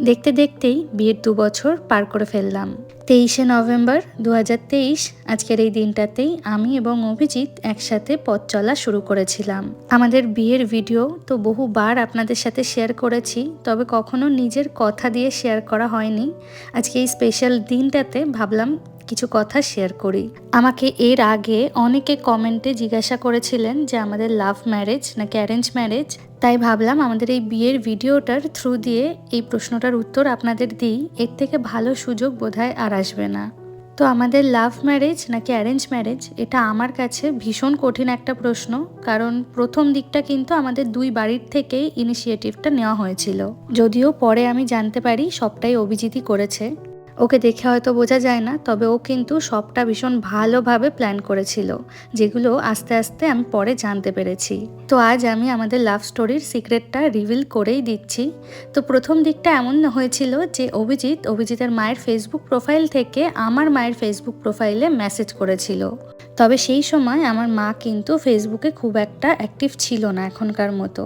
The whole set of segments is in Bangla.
দেখতে দেখতেই বিয়ের দু বছর পার করে ফেললাম। তেইশে নভেম্বর দু হাজার তেইশ, আজকের এই দিনটাতেই আমি এবং অভিজিৎ একসাথে পথ চলা শুরু করেছিলাম। আমাদের বিয়ের ভিডিও তো বহুবার আপনাদের সাথে শেয়ার করেছি, তবে কখনো নিজের কথা দিয়ে শেয়ার করা হয়নি। আজকে এই স্পেশাল দিনটাতে ভাবলাম কিছু কথা শেয়ার করি। আমাকে এর আগে অনেকে কমেন্টে জিজ্ঞাসা করেছিলেন যে আমাদের লাভ ম্যারেজ নাকি অ্যারেঞ্জ ম্যারেজ? তাই ভাবলাম আমাদের এই বিয়ের ভিডিওটার থ্রু দিয়ে এই প্রশ্নটার উত্তর আপনাদের দিই। এর থেকে ভালো সুযোগ বোধহয় আর আসবে না। তো আমাদের লাভ ম্যারেজ নাকি অ্যারেঞ্জ ম্যারেজ এটা আমার কাছে ভীষণ কঠিন একটা প্রশ্ন, কারণ প্রথম দিকটা কিন্তু আমাদের দুই বাড়ির থেকেই ইনিশিয়েটিভটা নেওয়া হয়েছিল। যদিও পরে আমি জানতে পারি সবটাই অভিজিৎই করেছে। ওকে দেখে হয়তো বোঝা যায় না, তবে ও কিন্তু সবটা ভীষণ ভালোভাবে প্ল্যান করেছিল, যেগুলো আস্তে আস্তে আমি পরে জানতে পেরেছি। তো আজ আমি আমাদের লাভ স্টোরির সিক্রেটটা রিভিল করেই দিচ্ছি। তো প্রথম দিকটা এমন হয়েছিল যে অভিজিৎ, অভিজিতের মায়ের ফেসবুক প্রোফাইল থেকে আমার মায়ের ফেসবুক প্রোফাইলে মেসেজ করেছিল। তবে সেই সময় আমার মা কিন্তু ফেসবুকে খুব একটা অ্যাক্টিভ ছিল না এখনকার মতো।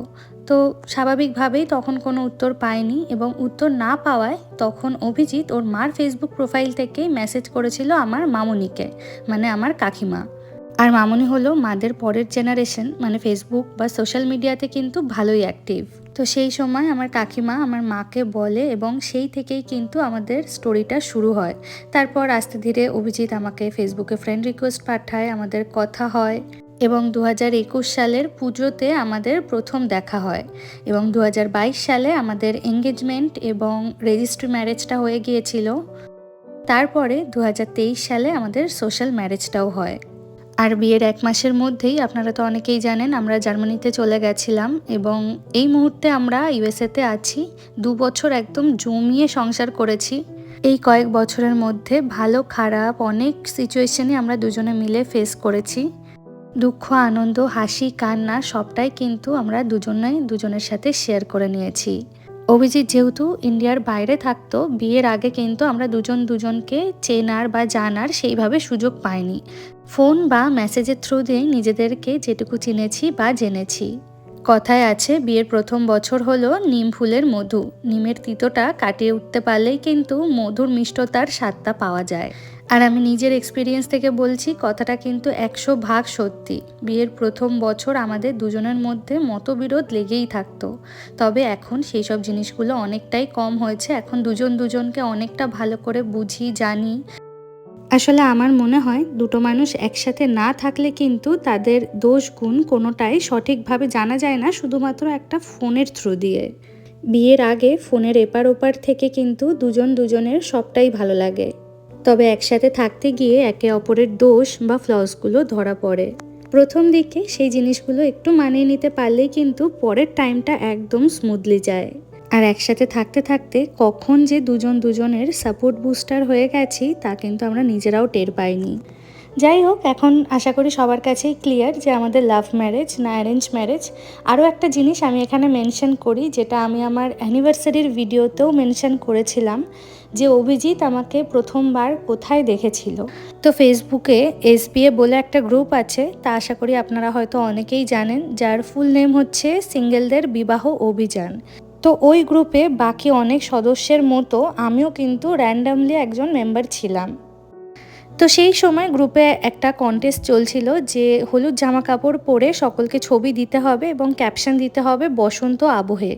তো স্বাভাবিকভাবেই তখন কোনো উত্তর পায়নি এবং উত্তর না পাওয়ায় তখন অভিজিৎ ওর মার ফেসবুক প্রোফাইল থেকেই মেসেজ করেছিল আমার মামুনিকে মানে আমার কাকিমা। আর মামুনি হলো মাদের পরের জেনারেশন মানে ফেসবুক বা সোশ্যাল মিডিয়াতে কিন্তু ভালোই অ্যাক্টিভ তো সেই সময় আমার কাকিমা আমার মাকে বলে এবং সেই থেকেই কিন্তু আমাদের স্টোরিটা শুরু হয়। তারপর আস্তে ধীরে অভিজিৎ আমাকে ফেসবুকে ফ্রেন্ড রিকোয়েস্ট পাঠায়, আমাদের কথা হয়। এবং দু হাজার একুশ সালের পুজোতে আমাদের প্রথম দেখা হয় এবং দু হাজার বাইশ সালে আমাদের এঙ্গেজমেন্ট এবং রেজিস্ট্রি ম্যারেজটা হয়ে গিয়েছিল। তারপরে দু হাজার তেইশ সালে আমাদের সোশ্যাল ম্যারেজটাও হয়। আর বিয়ের এক মাসের মধ্যেই, আপনারা তো অনেকেই জানেন, আমরা জার্মানিতে চলে গেছিলাম এবং এই মুহূর্তে আমরা ইউএসএতে আছি। দু বছর একদম জমিয়ে সংসার করেছি। এই কয়েক বছরের মধ্যে ভালো, খারাপ, অনেক সিচুয়েশনই আমরা দুজনে মিলে ফেস করেছি। দুঃখ, আনন্দ, হাসি, কান্না সবটাই কিন্তু আমরা দুজনেই দুজনের সাথে শেয়ার করে নিয়েছি। অভিজিৎ যেহেতু ইন্ডিয়ার বাইরে থাকতো, বিয়ের আগে কিন্তু আমরা দুজন দুজনকে চেনার বা জানার সেইভাবে সুযোগ পাইনি। ফোন বা মেসেজের থ্রু দিয়ে নিজেদেরকে যেটুকু চিনেছি বা জেনেছি। কথায় আছে, বিয়ের প্রথম বছর হলো নিম ফুলের মধু। নিমের তিতোটা কাটিয়ে উঠতে পারলেই কিন্তু মধুর মিষ্টতার স্বাদটা পাওয়া যায়। আর আমি নিজের এক্সপিরিয়েন্স থেকে বলছি, কথাটা কিন্তু একশো ভাগ সত্যি। বিয়ের প্রথম বছর আমাদের দুজনের মধ্যে মতবিরোধ লেগেই থাকতো। তবে এখন সেই সব জিনিসগুলো অনেকটাই কম হয়েছে। এখন দুজন দুজনকে অনেকটা ভালো করে বুঝি, জানি। আসলে আমার মনে হয় দুটো মানুষ একসাথে না থাকলে কিন্তু তাদের দোষ গুণ কোনোটাই সঠিকভাবে জানা যায় না, শুধুমাত্র একটা ফোনের থ্রু দিয়ে। বিয়ের আগে ফোনের এপার ওপার থেকে কিন্তু দুজন দুজনের সবটাই ভালো লাগে। তবে একসাথে থাকতে গিয়ে একে অপরের দোষ বা ফ্লসগুলো ধরা পড়ে। প্রথম দিকে সেই জিনিসগুলো একটু মানিয়ে নিতে পারলেই কিন্তু পরের টাইমটা একদম স্মুথলি যায়। আর একসাথে থাকতে থাকতে কখন যে দুজন দুজনের সাপোর্ট বুস্টার হয়ে গেছি, তা কিন্তু আমরা নিজেরাও টের পাইনি। যাই হোক, এখন আশা করি সবার কাছেই ক্লিয়ার যে আমাদের লাভ ম্যারেজ না অ্যারেঞ্জ ম্যারেজ আরও একটা জিনিস আমি এখানে মেনশন করি, যেটা আমি আমার অ্যানিভার্সারির ভিডিওতেও মেনশন করেছিলাম, যে অভিজিৎ আমাকে প্রথমবার কোথায় দেখেছিল। তো ফেসবুকে এসবিএ বলে একটা গ্রুপ আছে, তা আশা করি আপনারা হয়তো অনেকেই জানেন, যার ফুল নেম হচ্ছে সিঙ্গেলদের বিবাহ অভিযান। তো ওই গ্রুপে বাকি অনেক সদস্যের মতো আমিও কিন্তু র্যান্ডামলি একজন মেম্বার ছিলাম। তো সেই সময় গ্রুপে একটা কন্টেস্ট চলছিল যে হলুদ জামা কাপড় পরে সকলকে ছবি দিতে হবে এবং ক্যাপশন দিতে হবে বসন্ত আবহে।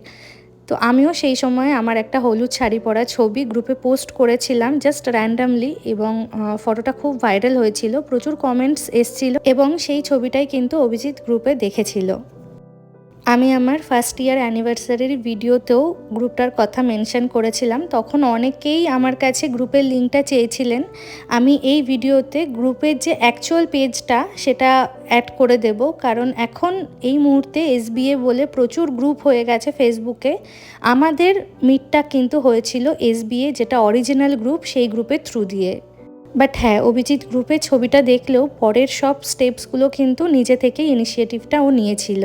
তো আমিও সেই সময় আমার একটা হলুদ শাড়ি পরা ছবি গ্রুপে পোস্ট করেছিলাম জাস্ট র্যান্ডামলি এবং ফটোটা খুব ভাইরাল হয়েছিল, প্রচুর কমেন্টস এসছিল এবং সেই ছবিটাই কিন্তু অভিজিৎ গ্রুপে দেখেছিল। আমি আমার ফার্স্ট ইয়ার অ্যানিভার্সারির ভিডিওতেও গ্রুপটার কথা মেনশন করেছিলাম। তখন অনেকেই আমার কাছে গ্রুপের লিঙ্কটা চেয়েছিলেন। আমি এই ভিডিওতে গ্রুপের যে অ্যাকচুয়াল পেজটা সেটা অ্যাড করে দেব। কারণ এখন এই মুহূর্তে এসবিএ বলে প্রচুর গ্রুপ হয়ে গেছে ফেসবুকে আমাদের মিটটা কিন্তু হয়েছিল এসবিএ যেটা অরিজিনাল গ্রুপ সেই গ্রুপের থ্রু দিয়ে। বাট হ্যাঁ অভিজিৎ গ্রুপের ছবিটা দেখলেও পরের সব স্টেপসগুলো কিন্তু নিজে থেকে ইনিশিয়েটিভটা ও নিয়েছিল।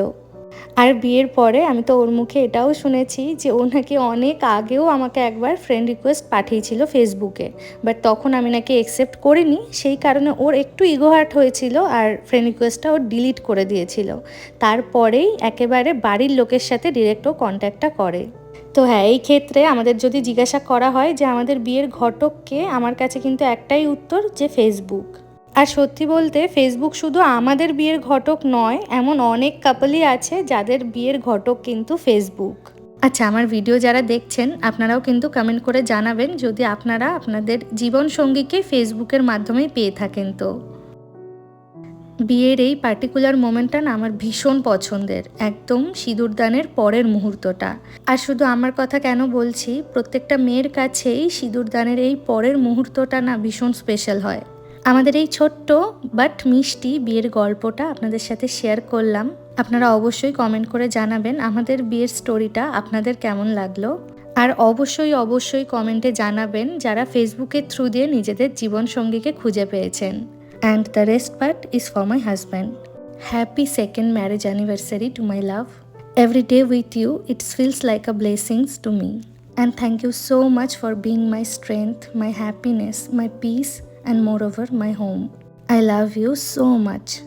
আর বিয়ের পরে আমি তো ওর মুখে এটাও শুনেছি যে ও নাকি অনেক আগেও আমাকে একবার ফ্রেন্ড রিকোয়েস্ট পাঠিয়েছিল ফেসবুকে বাট তখন আমি নাকি অ্যাকসেপ্ট করিনি, সেই কারণে ওর একটু ইগোহার্ট হয়েছিল আর ফ্রেন্ড রিকোয়েস্টটা ও ডিলিট করে দিয়েছিল। তারপরেই একেবারে বাড়ির লোকের সাথে ডিরেক্ট ও কন্ট্যাক্টটা করে। তো হ্যাঁ এই ক্ষেত্রে আমাদের যদি জিজ্ঞাসা করা হয় যে আমাদের বিয়ের ঘটককে আমার কাছে কিন্তু একটাই উত্তর যে ফেসবুক আর সত্যি বলতে ফেসবুক শুধু আমাদের বিয়ের ঘটক নয়, এমন অনেক কাপলই আছে যাদের বিয়ের ঘটক কিন্তু ফেসবুক আচ্ছা আমার ভিডিও যারা দেখছেন, আপনারাও কিন্তু কমেন্ট করে জানাবেন যদি আপনারা আপনাদের জীবন সঙ্গীকে ফেসবুকের মাধ্যমেই পেয়ে থাকেন তো। বিয়ের এই পার্টিকুলার মোমেন্টটা না আমার ভীষণ পছন্দের, একদম সিঁদুরদানের পরের মুহূর্তটা। আর শুধু আমার কথা কেন বলছি, প্রত্যেকটা মেয়ের কাছেই সিঁদুরদানের এই পরের মুহূর্তটা না ভীষণ স্পেশাল হয়। আমাদের এই ছোট্ট বাট মিষ্টি বিয়ের গল্পটা আপনাদের সাথে শেয়ার করলাম। আপনারা অবশ্যই কমেন্ট করে জানাবেন আমাদের বিয়ের স্টোরিটা আপনাদের কেমন লাগল। আর অবশ্যই অবশ্যই কমেন্টে জানাবেন যারা ফেসবুকের থ্রু দিয়ে নিজেদের জীবনসঙ্গীকে খুঁজে পেয়েছেন। And the rest part is for my husband happy second marriage anniversary to my love every day with you it's feels like a blessings to me and thank you so much for being my strength my happiness my peace and moreover my home. I love you so much.